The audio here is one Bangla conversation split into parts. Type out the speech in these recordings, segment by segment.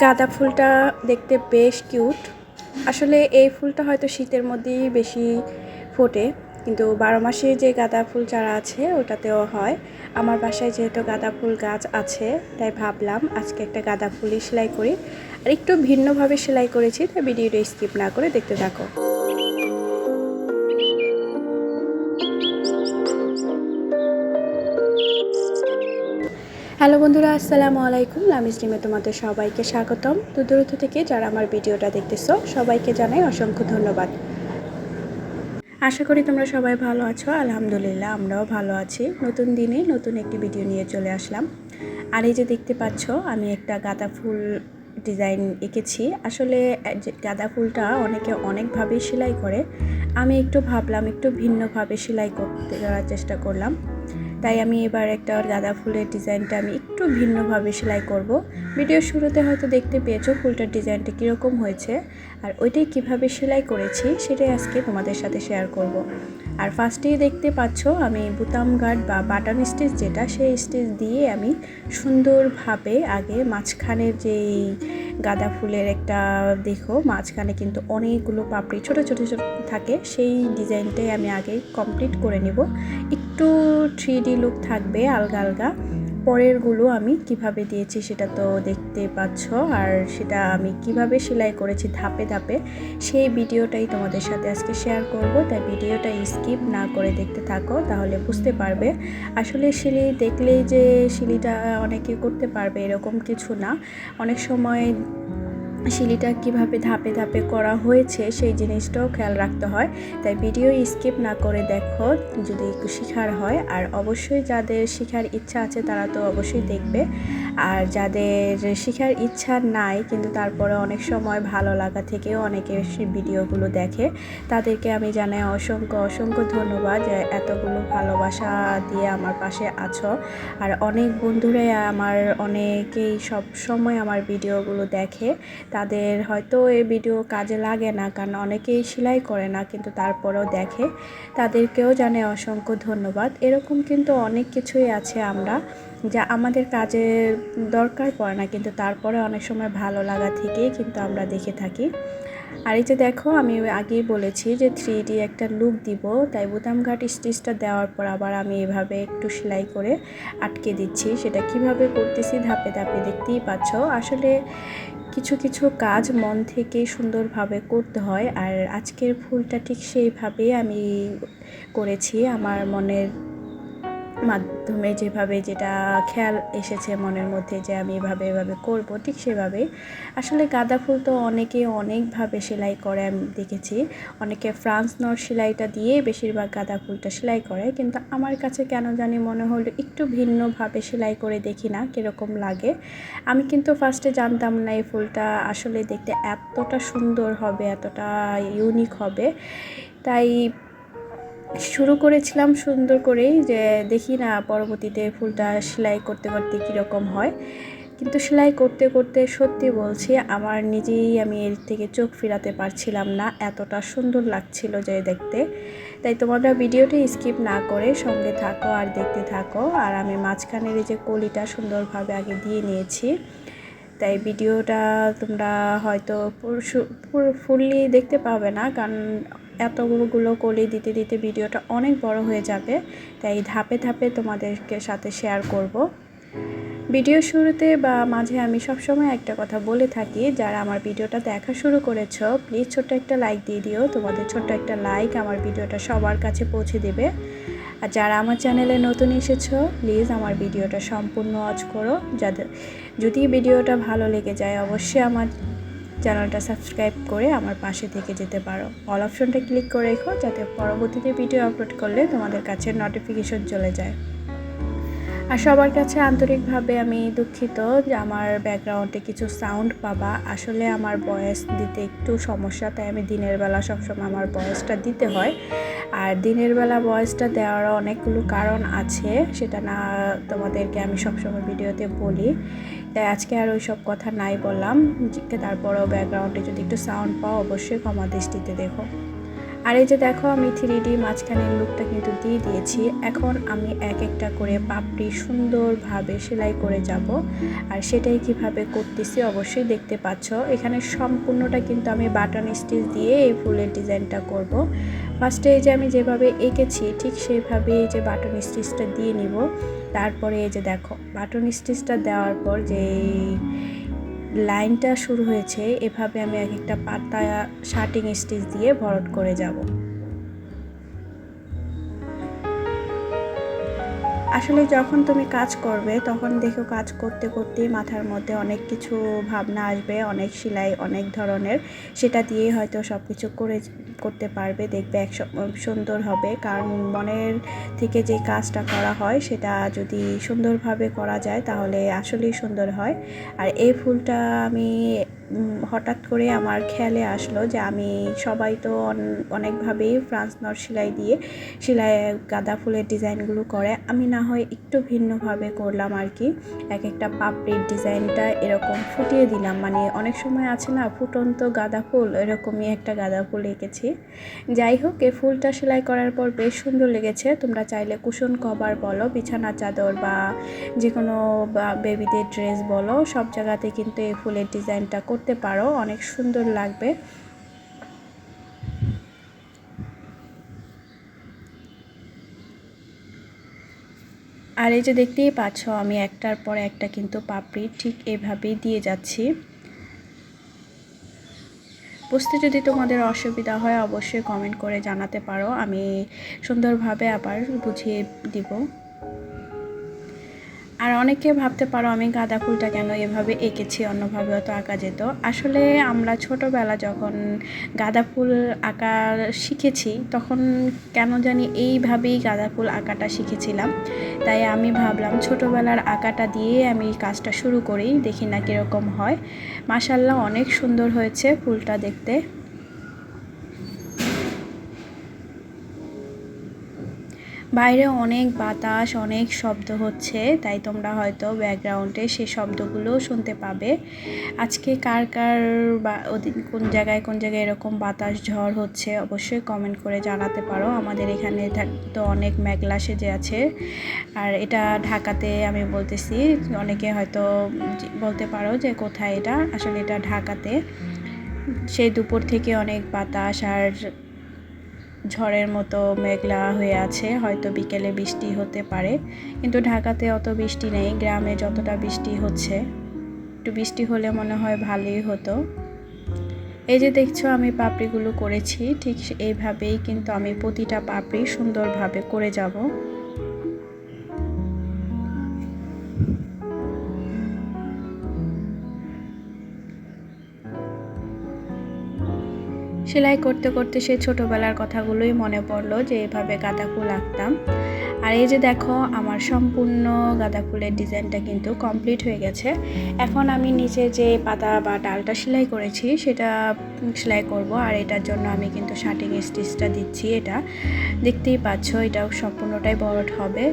গাঁদা ফুলটা দেখতে বেশ কিউট। আসলে এই ফুলটা হয়তো শীতের মধ্যেই বেশি ফোটে, কিন্তু বারো মাসে যে গাঁদা ফুল চারা আছে ওটাতেও হয়। আমার বাসায় যেহেতু গাঁদা ফুল গাছ আছে, তাই ভাবলাম আজকে একটা গাঁদা ফুলই সেলাই করি। আর একটু ভিন্নভাবে সেলাই করেছি, তাই ভিডিওটা স্কিপ না করে দেখতে থাকো। হ্যালো বন্ধুরা, আসসালামু আলাইকুম। লামিজ ডিমে তোমাদের সবাইকে স্বাগতম। তো দূরত্ব থেকে যারা আমার ভিডিওটা দেখতেছো, সবাইকে জানাই অসংখ্য ধন্যবাদ। আশা করি তোমরা সবাই ভালো আছো। আলহামদুলিল্লাহ, আমরাও ভালো আছি। নতুন দিনে নতুন একটি ভিডিও নিয়ে চলে আসলাম। আর এই যে দেখতে পাচ্ছ, আমি একটা গাঁদা ফুল ডিজাইন এঁকেছি। আসলে গাঁদা ফুলটা অনেকে অনেকভাবেই সেলাই করে। আমি একটু ভাবলাম, একটু ভিন্নভাবে সেলাই করতে করার চেষ্টা করলাম। তাই আমি এবার একটা গাঁদা ফুলের ডিজাইনটা আমি একটু ভিন্নভাবে সেলাই করব ভিডিও শুরুতে হয়তো দেখতে পেয়েছ ফুলটার ডিজাইনটা কীরকম হয়েছে আর ওইটাই কীভাবে সেলাই করেছি সেটাই আজকে তোমাদের সাথে শেয়ার করব। আর ফার্স্টেই দেখতে পাচ্ছ আমি বুতাম গার্ড বা বাটন স্টিচ যেটা, সেই স্টিচ দিয়ে আমি সুন্দরভাবে আগে মাঝখানের যেই গাঁদা ফুলের একটা দেখো, মাঝখানে কিন্তু অনেকগুলো পাপড়ি, ছোট ছোট ছোট থাকে, সেই ডিজাইনটাই আমি আগে কমপ্লিট করে নেব। একটু থ্রি লুক থাকবে, আলগা আলগা। পরেরগুলো আমি কীভাবে দিয়েছি সেটা তো দেখতে পাচ্ছ। আর সেটা আমি কীভাবে সেলাই করেছি ধাপে ধাপে, সেই ভিডিওটাই তোমাদের সাথে আজকে শেয়ার করব। তাই ভিডিওটা স্কিপ না করে দেখতে থাকো, তাহলে বুঝতে পারবে। আসলে সিলি দেখলেই যে সিলিটা অনেকে করতে পারবে এরকম কিছু না। অনেক সময় শিলিটা কীভাবে ধাপে ধাপে করা হয়েছে সেই জিনিসটাও খেয়াল রাখতে হয়। তাই ভিডিও স্কিপ না করে দেখো যদি শেখার হয়। আর অবশ্যই যাদের শেখার ইচ্ছা আছে তারা তো অবশ্যই দেখবে। আর যাদের শেখার ইচ্ছা নাই কিন্তু তারপরে অনেক সময় ভালো লাগা থেকেও অনেকে ভিডিওগুলো দেখে। তাদেরকে আমি জানাই অসংখ্য অসংখ্য ধন্যবাদ যে এতগুলো ভালোবাসা দিয়ে আমার পাশে আছো। আর অনেক বন্ধুরাই আমার অনেকেই সব সময় আমার ভিডিওগুলো দেখে। তাদের হয়তো এই ভিডিও কাজে লাগে না, কারণ অনেকেই সেলাই করে না, কিন্তু তারপরেও দেখে। তাদেরকেও জানে অসংখ্য ধন্যবাদ। এরকম কিন্তু অনেক কিছুই আছে আমরা যা আমাদের কাজে দরকার পড়ে না, কিন্তু তারপরে অনেক সময় ভালো লাগা থেকেই কিন্তু আমরা দেখে থাকি। আর এই যে দেখো, আমি আগেই বলেছি যে থ্রি ডি একটা লুক দিব, তাই বুতাম ঘাট স্টিচটা দেওয়ার পর আবার আমি এভাবে একটু সেলাই করে আটকে দিচ্ছি। সেটা কীভাবে করতেছি ধাপে ধাপে দেখতেই পাচ্ছ। আসলে কিছু কিছু কাজ মন থেকে সুন্দরভাবে করতে হয়। আর আজকের ফুলটা ঠিক সেইভাবেই আমি করেছি। আমার মনের মাধ্যমে যেভাবে যেটা খেয়াল এসেছে মনের মধ্যে যে আমি এভাবে এভাবে করব, ঠিক সেভাবে। আসলে গাঁদা ফুল তো অনেকে অনেকভাবে সেলাই করে, আমি দেখেছি। অনেকে ফ্রান্স নর সেলাইটা দিয়ে বেশিরভাগ গাঁদা ফুলটা সেলাই করে, কিন্তু আমার কাছে কেন জানি মনে হলো একটু ভিন্নভাবে সেলাই করে দেখি না, কীরকম লাগে। আমি কিন্তু ফার্স্টে জানতাম না এই ফুলটা আসলে দেখতে এতটা সুন্দর হবে, এতটা ইউনিক হবে। তাই শুরু করেছিলাম সুন্দর করেই যে দেখি না পরবর্তীতে ফুলটা সেলাই করতে করতে কীরকম হয়। কিন্তু সেলাই করতে করতে সত্যি বলছি আমার নিজেই আমি এর থেকে চোখ ফিরাতে পারছিলাম না, এতটা সুন্দর লাগছিল যে দেখতে। তাই তোমরা ভিডিওটি স্কিপ না করে সঙ্গে থাকো আর দেখতে থাকো। আর আমি মাঝখানের এই যে কলিটা সুন্দরভাবে আগে দিয়ে নিয়েছি। তাই ভিডিওটা তোমরা হয়তো ফুললি দেখতে পাবে না, কারণ এতগুলো কলি দিতে দিতে ভিডিওটা অনেক বড় হয়ে যাবে, তাই ধাপে ধাপে তোমাদেরকে সাথে শেয়ার করব। ভিডিও শুরুতে বা মাঝে আমি সবসময় একটা কথা বলে থাকি, যারা আমার ভিডিওটা দেখা শুরু করেছ প্লিজ ছোট্ট একটা লাইক দিয়ে দিও, তোমাদের ছোট্ট একটা লাইক আমার ভিডিওটা সবার কাছে পৌঁছে দেবে। আর যারা আমার চ্যানেলে নতুন এসেছ প্লিজ আমার ভিডিওটা সম্পূর্ণ ওয়াচ করো যাদের যদি ভিডিওটা ভালো লেগে যায়, অবশ্যই আমার চ্যানেলটা সাবস্ক্রাইব করে আমার পাশে থেকে যেতে পারো। অল অপশনটা ক্লিক করে রেখো, যাতে পরবর্তীতে ভিডিও আপলোড করলে তোমাদের কাছে নোটিফিকেশন চলে যায়। আর সবার কাছে আন্তরিকভাবে আমি দুঃখিত যে আমার ব্যাকগ্রাউন্ডে কিছু সাউন্ড পাবা। আসলে আমার বয়স দিতে একটু সমস্যা, তাই আমি দিনের বেলা সবসময় আমার বয়সটা দিতে হয়। আর দিনের বেলা বয়সটা দেওয়ার অনেকগুলো কারণ আছে, সেটা না তোমাদেরকে আমি সবসময় ভিডিওতে বলি। তাই আজকে আর ওই সব কথা নাই বললাম। তারপরেও ব্যাকগ্রাউন্ডে যদি একটু সাউন্ড পাও, অবশ্যই ক্ষমা দৃষ্টিতে দেখো। আর এই যে দেখো, আমি থ্রি ডি মাঝখানের লুকটা কিন্তু দিয়ে দিয়েছি। এখন আমি এক একটা করে পাপড়ি সুন্দরভাবে সেলাই করে যাব। আর সেটাই কীভাবে করতেছি অবশ্যই দেখতে পাচ্ছ। এখানে সম্পূর্ণটা কিন্তু আমি বাটন স্টিচ দিয়ে এই ফুলের ডিজাইনটা করব। ফার্স্টে এই যে আমি যেভাবে এঁকেছি, ঠিক সেইভাবে এই যে বাটন স্টিচটা দিয়ে নিব। তারপরে এই যে দেখো, বাটন স্টিচটা দেওয়ার পর যে লাইনটা শুরু হয়েছে, এভাবে আমি এক একটা পাতা, শার্টিং স্টিচ দিয়ে ভরট করে যাব। আসলে যখন তুমি কাজ করবে, তখন দেখো কাজ করতে করতেই মাথার মধ্যে অনেক কিছু ভাবনা আসবে, অনেক সেলাই, অনেক ধরনের। সেটা দিয়েই হয়তো সব কিছু করে, করতে পারবে, দেখবে এক সুন্দর হবে। কারণ মনের থেকে যে কাজটা করা হয়, সেটা যদি সুন্দরভাবে করা যায়, তাহলে আসলেই সুন্দর হয়। আর এই ফুলটা আমি হঠাৎ করে আমার খেয়ালে আসলো যে আমি সবাই তো অনেকভাবেই ফ্রান্স নট সেলাই দিয়ে সেলাই, গাঁদা ফুলের ডিজাইনগুলো করে। আমি না হয় একটু ভিন্নভাবে করলাম আর কি। এক একটা পাপড়ির ডিজাইনটা এরকম ফুটিয়ে দিলাম। মানে অনেক সময় আছে না, ফুটন্ত গাঁদা ফুল, এরকমই একটা গাঁদা ফুল এঁকেছি। যাই হোক এ ফুলটা সেলাই করার পর বেশ সুন্দর লেগেছে। তোমরা চাইলে কুশন কভার বলো, বিছানা চাদর বা যে কোনো বেবিদের ড্রেস বলো, সব জায়গাতে কিন্তু এই ফুলের ডিজাইনটা করতে পারো, অনেক সুন্দর লাগবে। আর এই যে দেখতেই পাচ্ছ, আমি একটার পর একটা কিন্তু পাপড়ি ঠিক এভাবেই দিয়ে যাচ্ছি। বুঝতে যদি তোমাদের অসুবিধা হয়, অবশ্যই কমেন্ট করে জানাতে পারো। আমি সুন্দরভাবে আবার বুঝিয়ে দিব। আর অনেকে ভাবতে পারো আমি গাঁদা ফুলটা কেন এভাবে এঁকেছি অন্যভাবে হয়তো আঁকা যেত। আসলে আমরা ছোটোবেলা যখন গাঁদা ফুল আঁকা শিখেছি, তখন কেন জানি এইভাবেই গাঁদা ফুল আঁকাটা শিখেছিলাম। তাই আমি ভাবলাম ছোটোবেলার আঁকাটা দিয়ে আমি কাজটা শুরু করি, দেখি না কীরকম হয়। মাসাল্লাহ অনেক সুন্দর হয়েছে ফুলটা দেখতে। বাইরে অনেক বাতাস, অনেক শব্দ হচ্ছে, তাই তোমরা হয়তো ব্যাকগ্রাউন্ডে সেই শব্দগুলো শুনতে পাবে। আজকে কার কার বা কোন জায়গায় কোন জায়গায় এরকম বাতাস, ঝড় হচ্ছে, অবশ্যই কমেন্ট করে জানাতে পারো। আমাদের এখানে তো অনেক মেঘলা সেজে আছে। আর এটা ঢাকাতে আমি বলতেছি, অনেকে হয়তো বলতে পারো যে কোথায় এটা। আসলে এটা ঢাকাতে। সেই দুপুর থেকে অনেক বাতাস আর ঝড়ের মতো মেঘলা হয়ে আছে, হয়তো বিকেলে বৃষ্টি হতে পারে, কিন্তু ঢাকাতে অত বৃষ্টি নেই, গ্রামে যতটা বৃষ্টি হচ্ছে, একটু বৃষ্টি হলে মনে হয় ভালোই হতো। এই যে দেখছ, আমি পাপড়িগুলো করেছি, ঠিক এইভাবেই কিন্তু আমি প্রতিটা পাপড়ি সুন্দরভাবে করে যাব। সেলাই করতে করতে সেই ছোটোবেলার কথাগুলোই মনে পড়ল যে এভাবে গাঁদা ফুল আঁকতাম। আর এই যে দেখো, আমার সম্পূর্ণ গাঁদা ফুলের ডিজাইনটা কিন্তু কমপ্লিট হয়ে গেছে। এখন আমি নিচে যে পাতা বা ডালটা সেলাই করেছি, সেটা সেলাই করব। আর এটার জন্য আমি কিন্তু শার্টিং স্টিচটা দিচ্ছি। এটা দেখতেই পাচ্ছ এটা সম্পূর্ণটাই বড়ট হবে।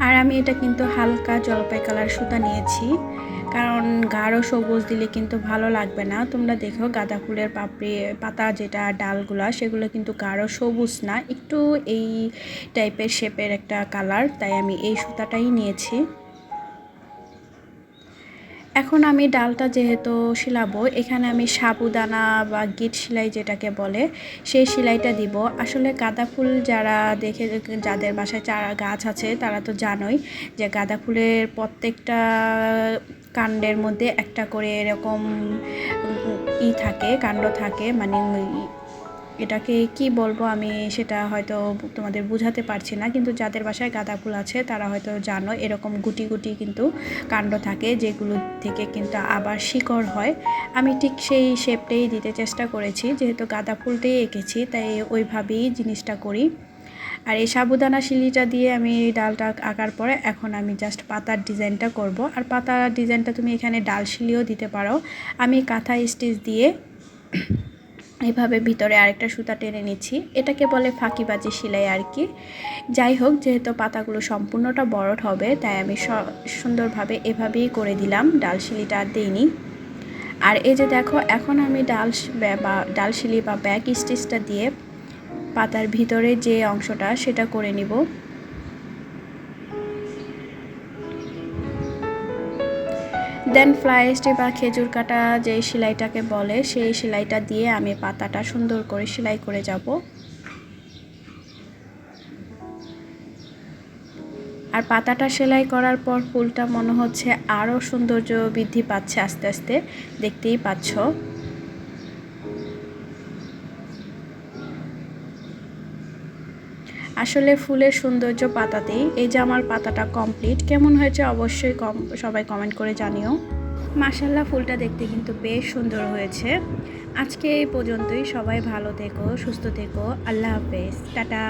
আর আমি এটা কিন্তু হালকা জলপাই কালার সুতা নিয়েছি। কারণ গাঢ় সবুজ দিলে কিন্তু ভালো লাগবে না। তোমরা দেখো গাঁদা ফুলের পাপড়ি, পাতা যেটা, ডালগুলা, সেগুলো কিন্তু গাঢ় সবুজ না। একটু এই টাইপের শেপের একটা কালার, তাই আমি এই সুতাটাই নিয়েছি। এখন আমি ডালটা যেহেতু শিলাবো, এখানে আমি সাবুদানা বা গিট সেলাই যেটাকে বলে, সেই সেলাইটা দিব। আসলে গাঁদা ফুল যারা দেখে যাদের বাসায় চারা গাছ আছে, তারা তো জানোই যে গাঁদা ফুলের প্রত্যেকটা কাণ্ডের মধ্যে একটা করে এরকম ই থাকে, কাণ্ড থাকে মানে এটাকে কি বলব আমি সেটা হয়তো তোমাদের বুঝাতে পারছি না, কিন্তু যাদের বাসায় গাঁদা ফুল আছে তারা হয়তো জানো এরকম গুটি গুটি কিন্তু কাণ্ড থাকে যেগুলো থেকে কিন্তু আবার শিকড় হয়। আমি ঠিক সেই শেপটাই দিতে চেষ্টা করেছি, যেহেতু গাঁদা ফুলটাই এঁকেছি, তাই ওইভাবেই জিনিসটা করি। আর এই সাবুদানা শিলিটা দিয়ে আমি ডালটা আঁকার পরে এখন আমি জাস্ট পাতার ডিজাইনটা করব। আর পাতার ডিজাইনটা তুমি এখানে ডাল শিলিও দিতে পারো। আমি কাঁথা স্টিচ দিয়ে এভাবে ভিতরে আরেকটা সুতা টেনে নিচ্ছি। এটাকে বলে ফাঁকিবাজি সেলাই আর কি। যাই হোক, যেহেতু পাতাগুলো সম্পূর্ণটা বড় হবে, তাই আমি সুন্দরভাবে এভাবেই করে দিলাম। ডাল শিলিটা আর দিইনি। আর এই যে দেখো, এখন আমি ডাল বা, ডাল শিলি বা ব্যাক স্টিচটা দিয়ে পাতার ভিতরে যে অংশটা, সেটা করে নিব। দেন ফ্লাই বা খেজুর কাটা যে সেলাইটাকে বলে, সেই সেলাইটা দিয়ে আমি পাতাটা সুন্দর করে সেলাই করে যাব। আর পাতাটা সেলাই করার পর ফুলটা মনে হচ্ছে আরও সৌন্দর্য বৃদ্ধি পাচ্ছে আস্তে আস্তে। দেখতেই পাচ্ছ। আসলে ফুলের সৌন্দর্য পাতাতেই। এই যে আমার পাতাটা কমপ্লিট কেমন হয়েছে অবশ্যই কম, সবাই কমেন্ট করে জানিও। মাসাল্লাহ ফুলটা দেখতে কিন্তু বেশ সুন্দর হয়েছে। আজকে এই পর্যন্তই, সবাই ভালো থেকো, সুস্থ থেকো, আল্লাহ হাফেজ, টাটা।